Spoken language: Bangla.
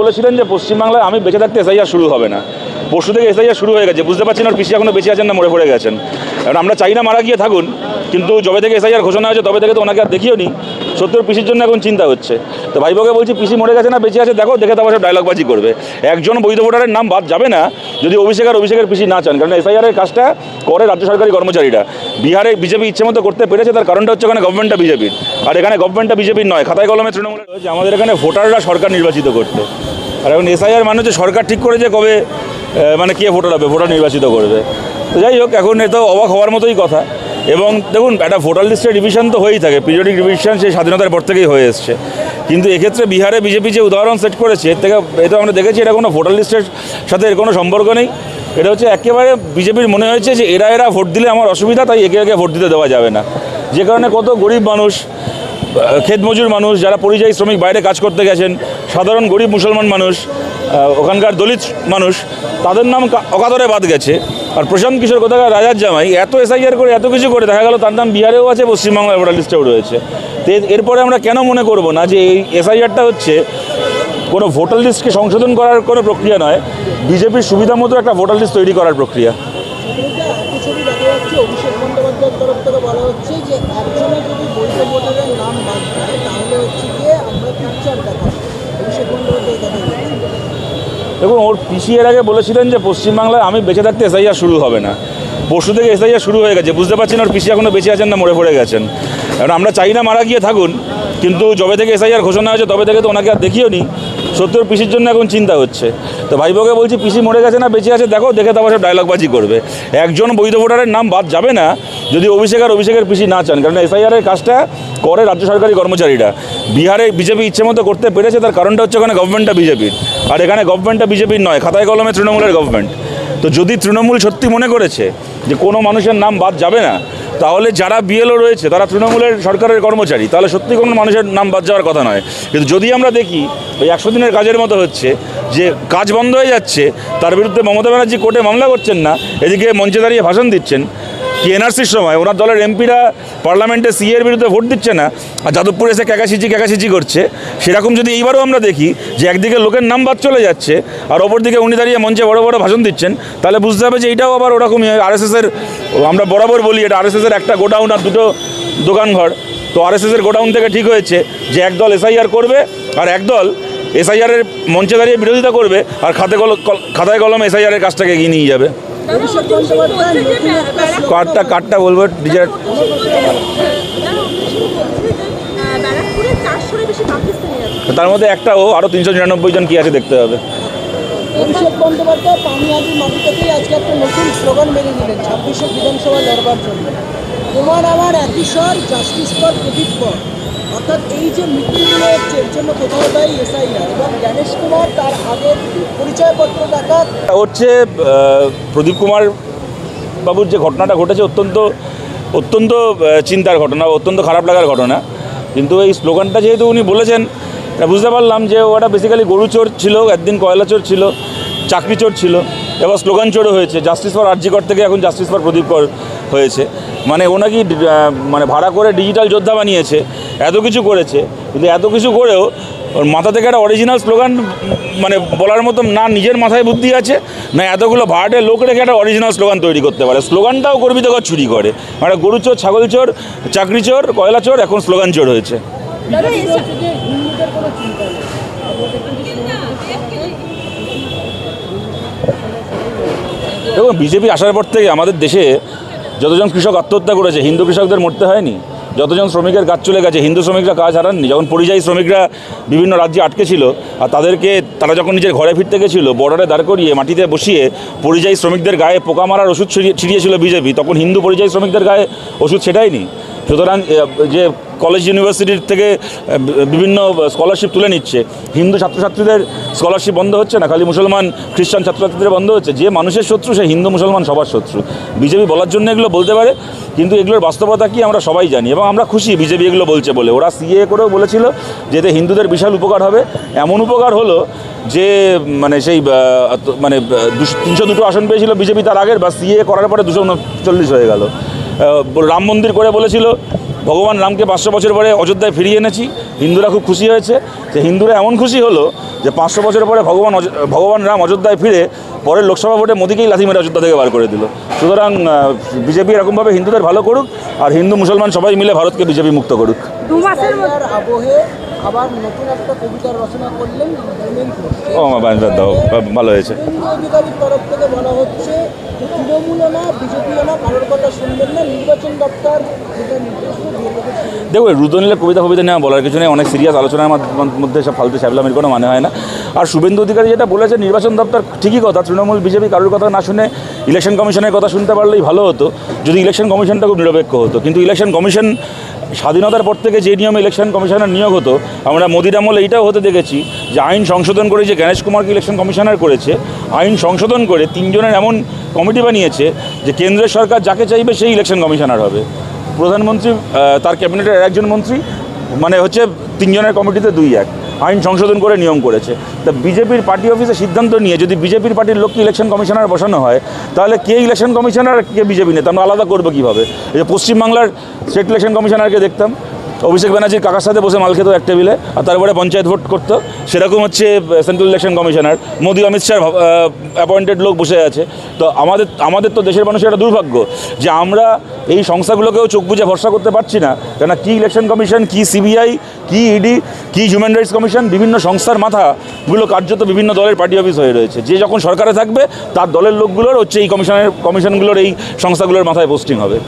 বলেছিলেন যে পশ্চিমবাংলায় আমি বেঁচে থাকতে এসআইআর শুরু হবে না। পরশু থেকে এসআইআর শুরু হয়ে গেছে। বুঝতে পারছেন আর পিসি এখনও বেঁচে আছেন না মরে পড়ে গেছেন। কারণ আমরা চাই না মারা গিয়ে থাকুন, কিন্তু যবে থেকে এসআইআর ঘোষণা হয়েছে তবে থেকে তো ওনাকে আর দেখিও নি সত্যি পিসির জন্য এখন চিন্তা হচ্ছে। তো ভাইবোকে বলছি, পিসি মরে গেছে না, বেঁচে আছে, দেখো, দেখে তারপর সব ডায়লগবাজি করবে। একজন বৈধ ভোটারের নাম বাদ যাবে না, যদি অভিষেক আর অভিষেকের পিসি না চান, কারণ এসআইআর এর কাজটা করে রাজ্য সরকারি কর্মচারীরা। বিহারে বিজেপি ইচ্ছে মতো করতে পেরেছে, তার কারণটা হচ্ছে ওখানে গভর্নমেন্টটা বিজেপির। আর এখানে গভর্নমেন্টটা বিজেপির নয়, খাতায় কলমে তৃণমূলের হয়েছে আমাদের এখানে ভোটাররা সরকার নির্বাচিত করতে। আর এখন এসআইআর মানে হচ্ছে সরকার ঠিক করে যে কবে মানে কে ভোটার হবে, ভোটার নির্বাচিত করবে। তো যাই হোক, এখন এ তো অবাক হওয়ার মতোই কথা। এবং দেখুন, একটা ভোটার লিস্টের রিভিশন তো হয়েই থাকে পিরিয়ডিক রিভিশন সেই স্বাধীনতার পর থেকেই হয়ে এসছে। কিন্তু এক্ষেত্রে বিহারে বিজেপি যে উদাহরণ সেট করেছে, এর থেকে এটা আমরা দেখেছি, এটা কোনো ভোটার লিস্টের সাথে এর কোনো সম্পর্ক নেই। এটা হচ্ছে একেবারে বিজেপির মনে হয়েছে যে এরা এরা ভোট দিলে আমার অসুবিধা, তাই একে একে ভোট দিতে দেওয়া যাবে না। যে কারণে কত গরিব মানুষ ক্ষেত মজুর মানুষ, যারা পরিযায়ী শ্রমিক বাইরে কাজ করতে গেছেন, সাধারণ গরিব মুসলমান মানুষ ওখানকার দলিত মানুষ, তাদের নাম অকাতরে বাদ গেছে। আর প্রশান্ত কিশোর কোথাকার রাজার জামাই, এত এসআইআর করে এত কিছু করে, দেখা গেল তার নাম বিহারেও আছে পশ্চিমবাংলার ভোটার লিস্টেও রয়েছে। তো এরপরে আমরা কেন মনে করব না যে এই এসআইআরটা হচ্ছে কোনো ভোটার লিস্টকে সংশোধন করার কোনো প্রক্রিয়া নয় বিজেপির সুবিধা মতো একটা ভোটার লিস্ট তৈরি করার প্রক্রিয়া ছবিটা একই ছবি দেখা যাচ্ছে অভিষেক বন্দ্যোপাধ্যায়ের তরফ থেকে বলা হচ্ছে যে একজনের যদি বৈধ ভোটারের নাম বাদ যায় তাহলে হচ্ছে গিয়ে আমরা পিকচার দেখাবো অভিষেক বন্দ্যোপাধ্যায় কথা বলছেন দেখুন ওর পিসি এর আগে বলেছিলেন যে পশ্চিমবাংলায় আমি বেঁচে থাকতে এসআইআর শুরু হবে না। পরশু থেকে এসআইআর শুরু হয়ে গেছে। বুঝতে পারছেন ওর পিসি এখনও বেঁচে আছেন না, মরে পড়ে গেছেন। কারণ আমরা চাই না মারা গিয়ে থাকুন, কিন্তু যবে থেকে এসআইআর ঘোষণা হয়েছে তবে থেকে তো ওনাকে আর দেখিও নি। সত্যি ওর পিসির জন্য এখন চিন্তা হচ্ছে। তো ভাইবোকে বলছি, পিসি মরে গেছে না বেঁচে আছে, দেখো, দেখে তারপর সব ডায়লগবাজি করবে। একজন বৈধ ভোটারের নাম বাদ যাবে না, যদি অভিষেক আর অভিষেকের পিসি না চান। কারণ এসআইআর এর কাজটা করে রাজ্য সরকারি কর্মচারীরা। বিহারে বিজেপি ইচ্ছে মতো করতে পেরেছে, তার কারণটা হচ্ছে ওখানে গভর্নমেন্টটা বিজেপির আর এখানে গভর্নমেন্টটা বিজেপির নয়, খাতায় কলমে তৃণমূলের গভর্নমেন্ট তো যদি তৃণমূল সত্যি মনে করেছে যে কোনো মানুষের নাম বাদ যাবে না, তাহলে যারা বিএলও রয়েছে, তারা তৃণমূলের সরকারের কর্মচারী। তাহলে সত্যি কোনো মানুষের নাম বাদ যাওয়ার কথা নয়। কিন্তু যদি আমরা দেখি, ওই একশো দিনের কাজের মতো হচ্ছে, যে কাজ বন্ধ হয়ে যাচ্ছে, তার বিরুদ্ধে মমতা ব্যানার্জি কোর্টে মামলা করছেন না, এদিকে মঞ্চে দাঁড়িয়ে ভাষণ দিচ্ছেন কি এনআরসির সময়? ওনার দলের এমপিরা পার্লামেন্টে সিএ এর বিরুদ্ধে ভোট দিচ্ছে না, আর যাদবপুর এসে ক্যাকাশিচি ক্যাকাশিচি করছে। সেরকম যদি এইবারও আমরা দেখি যে একদিকে লোকের নাম বাদ চলে যাচ্ছে, আর অপরদিকে উনি দাঁড়িয়ে মঞ্চে বড় বড় ভাষণ দিচ্ছেন, তাহলে বুঝতে হবে যে এইটাও আবার ওরকমই আরএসএসের, আমরা বরাবর বলি এটা আরএসএসের একটা গোডাউন আর দুটো দোকানঘর। তো আরএসএসের গোডাউন থেকে ঠিক হয়েছে যে একদল এসআইআর করবে, আর একদল এসআইআরের মঞ্চে দাঁড়িয়ে বিরোধিতা করবে, আর খাতে কল কল- খাতায় কলম এসআইআরের কাজটাকে এগিয়ে নিয়ে যাবে। কার্ডটা কার্ডটা বলব ডিজার ব্যারাকপুরে চারশোর বেশি পাকিস্তানি আছে। তার মধ্যে একটা ও আরও তিনশো নিরানব্বই জন কি আছে দেখতে হবে। অভিষেক বন্দ্যোপাধ্যায় আজকে একটা নতুন স্লোগান ছাব্বিশে বিধানসভায় লড়বার জন্য। তোমার আমার একই স্বর জাস্টিস ফর প্রদীপ অর্থাৎ এই যে মৃত্যুগুলো হচ্ছে, এর জন্য কোথাও দায়ী এসআইআর এবং জ্ঞানেশ কুমার তার আগের পরিচয়পত্র দেখা হচ্ছে প্রদীপ কুমার বাবুর যে ঘটনাটা ঘটেছে অত্যন্ত অত্যন্ত চিন্তার ঘটনা, অত্যন্ত খারাপ লাগার ঘটনা। কিন্তু এই স্লোগানটা যেহেতু উনি বলেছেন বুঝতে পারলাম যে ওটা বেসিক্যালি গরু চোর ছিল, একদিন কয়লা চোর ছিল, চাকরি চোর ছিল, এবার স্লোগান চোরও হয়েছে জাস্টিস ফর আরজিকর থেকে এখন জাস্টিস ফর প্রদীপ কর হয়েছে। মানে ও নাকি মানে ভাড়া করে ডিজিটাল যোদ্ধা বানিয়েছে এত কিছু করেছে। কিন্তু এত কিছু করেও ওর মাথা থেকে একটা অরিজিনাল স্লোগান মানে বলার মতো না নিজের মাথায় বুদ্ধি আছে না এতগুলো ভাড়াটে লোক রেখে একটা অরিজিনাল স্লোগান তৈরি করতে পারে। স্লোগানটাও কর্মীতে ঘর চুরি করে। মানে গরু চোর ছাগল চোর চাকরি চোর কয়লা চোর এখন স্লোগান চোর হয়েছে। দেখুন বিজেপি আসার পর থেকে আমাদের দেশে যতজন কৃষক আত্মহত্যা করেছে হিন্দু কৃষকদের মরতে হয়নি। যতজন শ্রমিকের কাজ চলে গেছে, হিন্দু শ্রমিকরা কাজ হারাননি যখন পরিযায়ী শ্রমিকরা বিভিন্ন রাজ্যে আটকে ছিল, আর তাদেরকে তারা যখন নিজের ঘরে ফিরতে গেছিল বর্ডারে দাঁড় করিয়ে মাটিতে বসিয়ে পরিযায়ী শ্রমিকদের গায়ে পোকা মারার ওষুধ ছিড়িয়েছিল বিজেপি তখন হিন্দু পরিযায়ী শ্রমিকদের গায়ে ওষুধ সেটাইনি সুতরাং যে কলেজ ইউনিভার্সিটির থেকে বিভিন্ন স্কলারশিপ তুলে নিচ্ছে। হিন্দু ছাত্রছাত্রীদের স্কলারশিপ বন্ধ হচ্ছে না? খালি মুসলমান, খ্রিস্টান ছাত্রছাত্রীদের বন্ধ হচ্ছে? যে মানুষের শত্রু, সে হিন্দু মুসলমান সবার শত্রু। বিজেপি বলার জন্য এগুলো বলতে পারে, কিন্তু এগুলোর বাস্তবতা কি আমরা সবাই জানি। এবং আমরা খুশি বিজেপি এগুলো বলছে বলে। ওরা সিএ করেও বলেছিল যে এতে হিন্দুদের বিশাল উপকার হবে। এমন উপকার হলো যে মানে সেই মানে তিনশো দুটো আসন পেয়েছিল বিজেপি তার আগের, বা সিএ করার পরে দুশো উনচল্লিশ হয়ে গেল। রাম মন্দির করে বলেছিল ভগবান রামকে পাঁচশো বছর পরে অযোধ্যায় ফিরিয়ে এনেছি। হিন্দুরা খুব খুশি হয়েছে। যে হিন্দুরা এমন খুশি হলো যে পাঁচশো বছর পরে ভগবান ভগবান রাম অযোধ্যায় ফিরে পরের লোকসভা ভোটে মোদীকেই লাথি মেরে অযোধ্যা থেকে বার করে দিল। সুতরাং বিজেপি এরকমভাবে হিন্দুদের ভালো করুক আর হিন্দু মুসলমান সবাই মিলে ভারতকে বিজেপি মুক্ত করুক। আবহে আবার নতুন একটা কবিতা রচনা করলেন ও বান্ধব দাও ভালো হয়েছে। অধিকারীর তরফ থেকে বলা হচ্ছে তৃণমূলও না বিজেপিও না কারোর কথা শুনবেন না নির্বাচন দপ্তর। দেখো রুদ্রনীলের কবিতা ফবিতা নেওয়া বলার কিছু নেই অনেক সিরিয়াস আলোচনার মধ্যে সব ফালতু ছ্যাবলামির কোনো মানে হয় না। আর শুভেন্দু অধিকারী যেটা বলেছে নির্বাচন দপ্তর ঠিকই কথা তৃণমূল বিজেপি কারোর কথা না শুনে ইলেকশন কমিশনের কথা শুনতে পারলেই ভালো হতো। যদি ইলেকশন কমিশনটা খুব নিরপেক্ষ হতো কিন্তু ইলেকশন কমিশন স্বাধীনতার পর থেকে যে নিয়মে ইলেকশন কমিশনার নিয়োগ হতো, আমরা মোদির আমলে এইটাও হতে দেখেছি যে আইন সংশোধন করে যে গণেশ কুমারকে ইলেকশন কমিশনার করেছে, আইন সংশোধন করে তিনজনের এমন কমিটি বানিয়েছে যে কেন্দ্রের সরকার যাকে চাইবে সেই ইলেকশন কমিশনার হবে। প্রধানমন্ত্রী তার ক্যাবিনেটের একজন মন্ত্রী মানে হচ্ছে তিনজনের কমিটিতে দুই এক। আইন সংশোধন করে নিয়ম করেছে। তা বিজেপির পার্টি অফিসে সিদ্ধান্ত নিয়ে যদি বিজেপির পার্টির লোককে ইলেকশন কমিশনার বসানো হয়, তাহলে কে ইলেকশন কমিশনার কে বিজেপি নেতা? আমরা আলাদা করব কীভাবে? এই যে পশ্চিমবাংলার স্টেট ইলেকশন কমিশনারকে দেখতাম। অভিষেক ব্যানার্জির কাকার সাথে বসে মাল খেত এক টেবিলে, আর তারপরে পঞ্চায়েত ভোট করতো। সেরকম হচ্ছে central election commissioner Modi Amit Shah appointed লোক বসে আছে। তো আমাদের আমাদের তো দেশের মানুষের একটা দুর্ভাগ্য যে আমরা এই সংস্থাগুলোকেও চোখ বুঝে ভরসা করতে পারছি না। কেন কী ইলেকশন কমিশন কি সিবিআই কি ইডি কি হিউম্যান রাইটস কমিশন বিভিন্ন সংস্থার মাথাগুলো কার্যত বিভিন্ন দলের পার্টি অফিস হয়ে রয়েছে। যে যখন সরকারে থাকবে, তার দলের লোকগুলোর হচ্ছে এই কমিশনের কমিশনগুলোর এই সংস্থাগুলোর মাথায় পোস্টিং হবে।